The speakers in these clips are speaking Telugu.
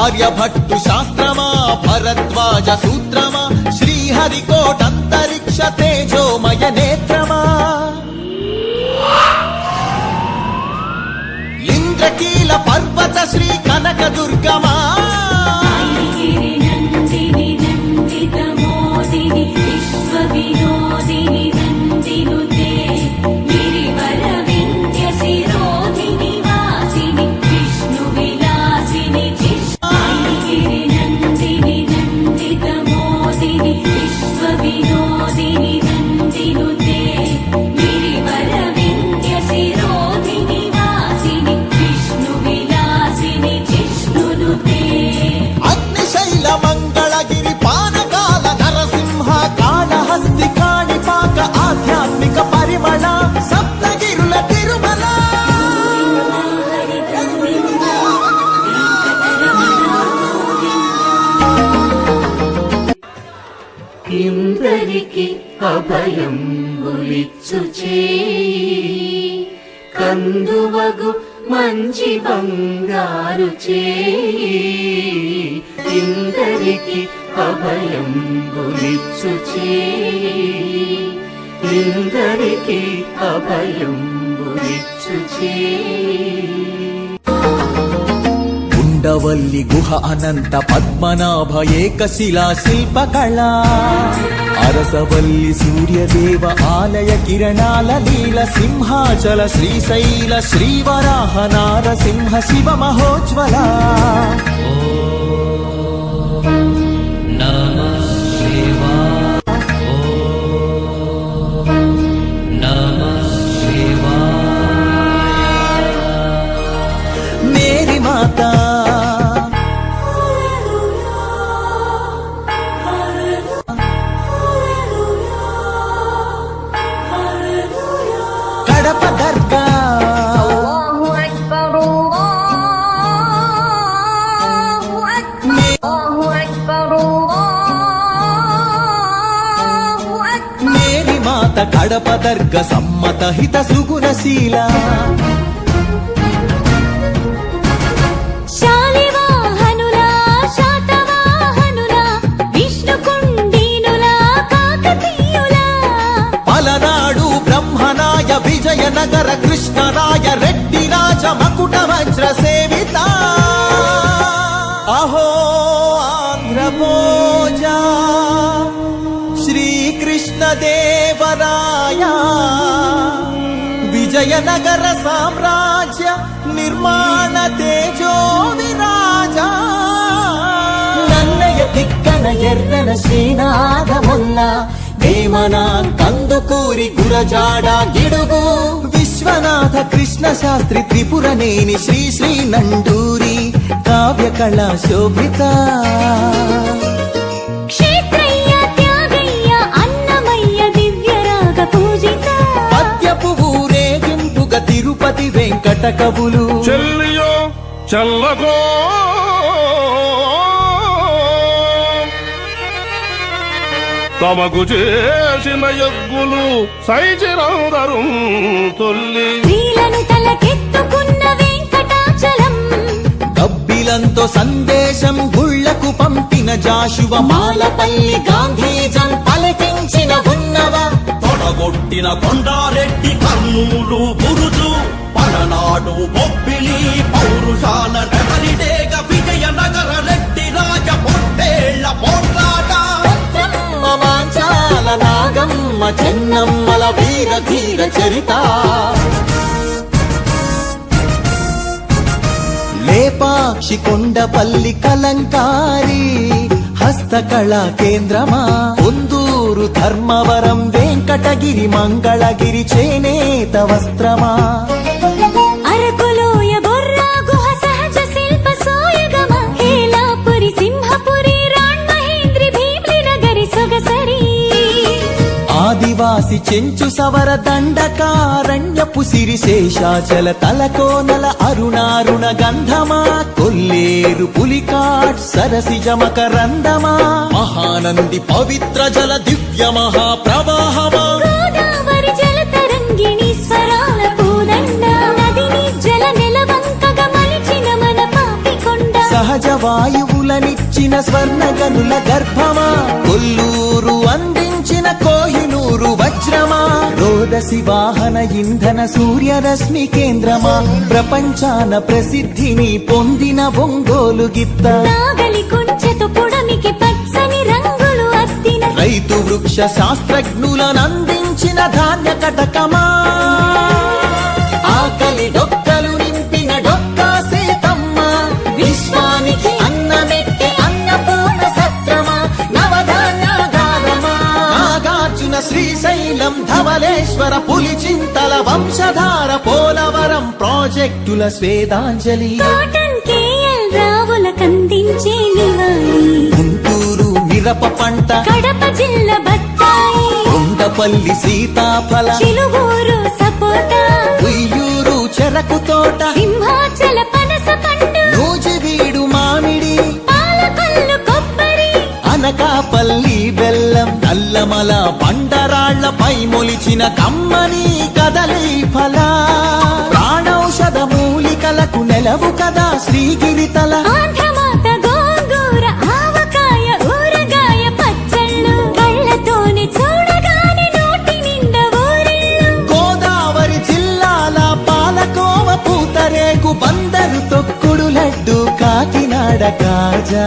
ఆర్యభట్టు శాస్త్రమా భరద్వాజ సూత్రమా శ్రీహరికోటంతరిక్ష తేజోమయ నేత్ర చంద్రకీల పర్వత శ్రీ కనక దుర్గమా ఇందరికి అభయం ఉలిచ్చు కందువగు మంచి బంగారు చేయి ఇందరికి అభయం ఉలిచ్చు ఇందరికి అభయం ఉలిచ్చు చేయి ఉండవల్లి గుహ అనంత పద్మనాభ ఏకశిలా శిల్పకళ. అరసవల్లి సూర్యదేవ ఆలయ కిరణాల లీల సింహాచల శ్రీశైల శ్రీవరాహ నారసింహ శివ మహోజ్వల. దర్గ సమ్మత హిత సుగుణశీల కాకతీయులా. పలనాడు బ్రహ్మనాయ విజయనగర కృష్ణరాయ రెడ్డి రాజ మకుట వజ్ర సేవిత దేవరాయ విజయనగర సామ్రాజ్య నిర్మాణ తేజో విరాజా నన్నయ తిక్కన ఎర్రన శ్రీనాథమున్న. వేమన కందుకూరి గురజాడ గిడుగు. విశ్వనాథ కృష్ణ శాస్త్రి త్రిపురనేని శ్రీ శ్రీ నండూరి. కావ్యకళ శోభిత. పూజిత. పద్యపు ఊరేగింపుగా తిరుపతి వెంకట కవులు. చెల్లియో చల్లగో తమకు చేసిన యజ్ఞులు సైచిరందరు తొల్లి. స్త్రీలను తలకెత్తుకున్న వెంకటాచలం. కబ్బిలంతో సందేశం గుళ్ళకు పంపిన జాషువ మాలపల్లి ఉన్నవ పుట్టిన కొండారెడ్డి కర్నూలు బురుజు పలనాడు బొబ్బిలి పౌరుషాల నెమలిడేగ విజయనగర రెడ్డి రాజ పొట్టేళ్ళ పోట్లాట. వాంచాల నాగమ్మ చెన్నమ్మల వీర ధీర చరిత. లేపాక్షి కొండపల్లి కలంకారి హస్తకళా కేంద్రమా? ముందు ఉందూరు ధర్మవరం వెంకటగిరి మంగళగిరి చేనేత వస్త్రమా? సింహపురి రాణ్ మహేంద్రి భీమ్లి నగరి సొగసే కాశి చెంచు సవర దండకారణ్యపు సిరి శేషాచల తలకోనల అరుణారుణ గంధమా కొల్లేరు పులికాట్ సరసి జమకరందమా మహానంది పవిత్ర జల దివ్య పాపికొండ సహజ వాయువులనిచ్చిన స్వర్ణ గనుల గర్భమా. కొల్లూరు అందించిన వజ్రమా రోదసి వాహన ఇంధన సూర్యరశ్మి కేంద్రమా? ప్రపంచాన ప్రసిద్ధిని పొందిన ఒంగోలు గిత్త. రైతు వృక్ష శాస్త్రజ్ఞులనందించిన ధాన్య కటకమా? ఆకలి శ్రీశైలం ధవలేశ్వర పులిచింతల వంశధార పోలవరం ప్రాజెక్టుల స్వేదాంజలి. రావుల కందించే గుంటూరు మిరప పంట. కడప జిల్లా బత్తాయి. కొండపల్లి సీతాఫల. చిలుగూరు సపోటా. ఉయ్యూరు చెరకు తోట. సింహాచల పనస పండు నూజివీడు మామిడి. పాలకొల్లు కొబ్బరి. అనకాపల్లి బెల్లం నల్లమల బండరాళ్ళపై మొలిచిన కమ్మని కదలి ఫల. ప్రాణౌషధ మూలికలకు నెలవు కదా పాలకోవ పూతరేకు బందరు తొక్కుడు లడ్డు కాకినాడ కాజా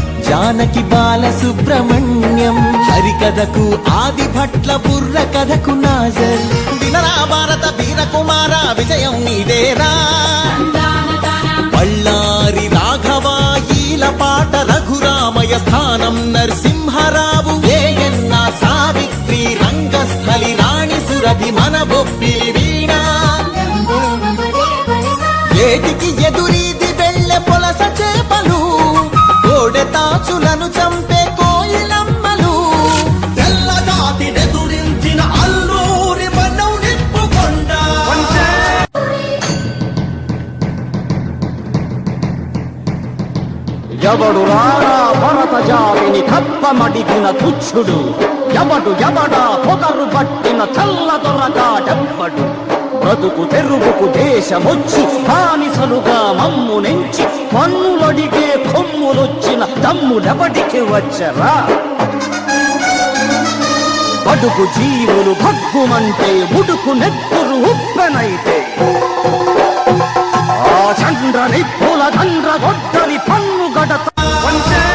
జానకి బాల సుబ్రహ్మణ్యం. హరికథకు ఆది భట్ల బుర్ర కథకు నాజర్. వినరా భారత వీరకుమార విజయం నీదేరా. బళ్ళారి రాఘవాయీల పాట రఘురామయ స్థానం ఎవడు రారా భరత జాతిని కప్పమడిగిన తుచ్చుడు. ఎవడు ఎవడా పొగరు పట్టిన చల్ల దొరగాడెవ్వడు బ్రతుకు తెరుగుకు దేశమొచ్చి బానిసలుగా మమ్ము నెంచి పన్నులడిగే కొమ్ములొచ్చిన తమ్ముడెవడికి వచ్చరా? బడుకు జీవులు భగ్గుమంటే ఉడుకు నెత్తురు ఉప్పెనైతే. ఆ చంద్ర నిప్పుల చంద్ర గొడ్డలి పన్ను 혼자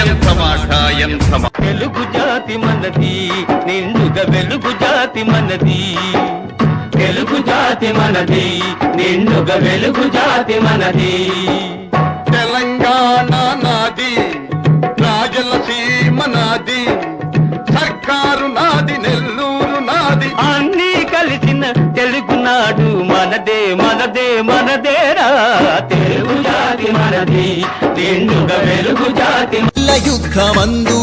ఎంత మాట ఎంత మాట వెలుగు జాతి మనది నిండుగా వెలుగు జాతి మనది. తెలుగు జాతి మనది నిండుగా వెలుగు జాతి మనది. తెలంగాణ నాది రాజలసీమ నాది సర్కారు నాది నెల్లూరు నాది. అన్నీ కలిసిన తెలుగునాడు మనదే మనదే మనదేరా. తెలుగు జాతి మనది నిండుగా వెలుగు జాతి యుద్ధమందు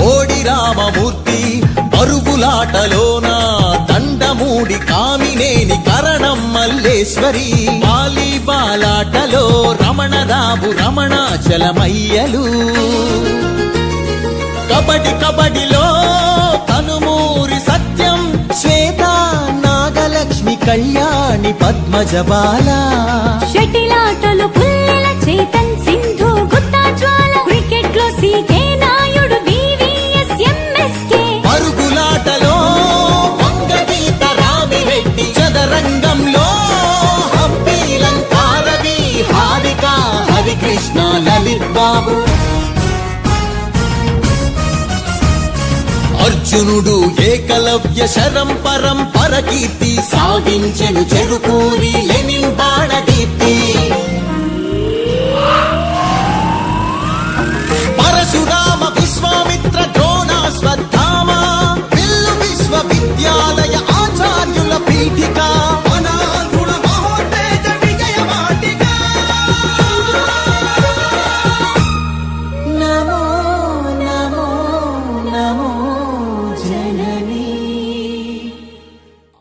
కోడి రామమూర్తి పరుగులాటలోన దండమూడి కామినేని కరణం మల్లేశ్వరి. వాలీబాలాటలో రమణరావు రమణాచలమయ్యలు. కబడి కబడిలో కనుమూరి సత్యం శ్వేత నాగలక్ష్మి కళ్యాణి పద్మజబాల అర్జునుడు ఏకలవ్య శరం పరంపర కీర్తి సాధించెను చెరుకూరి లెనిన్ బాణ కీర్తి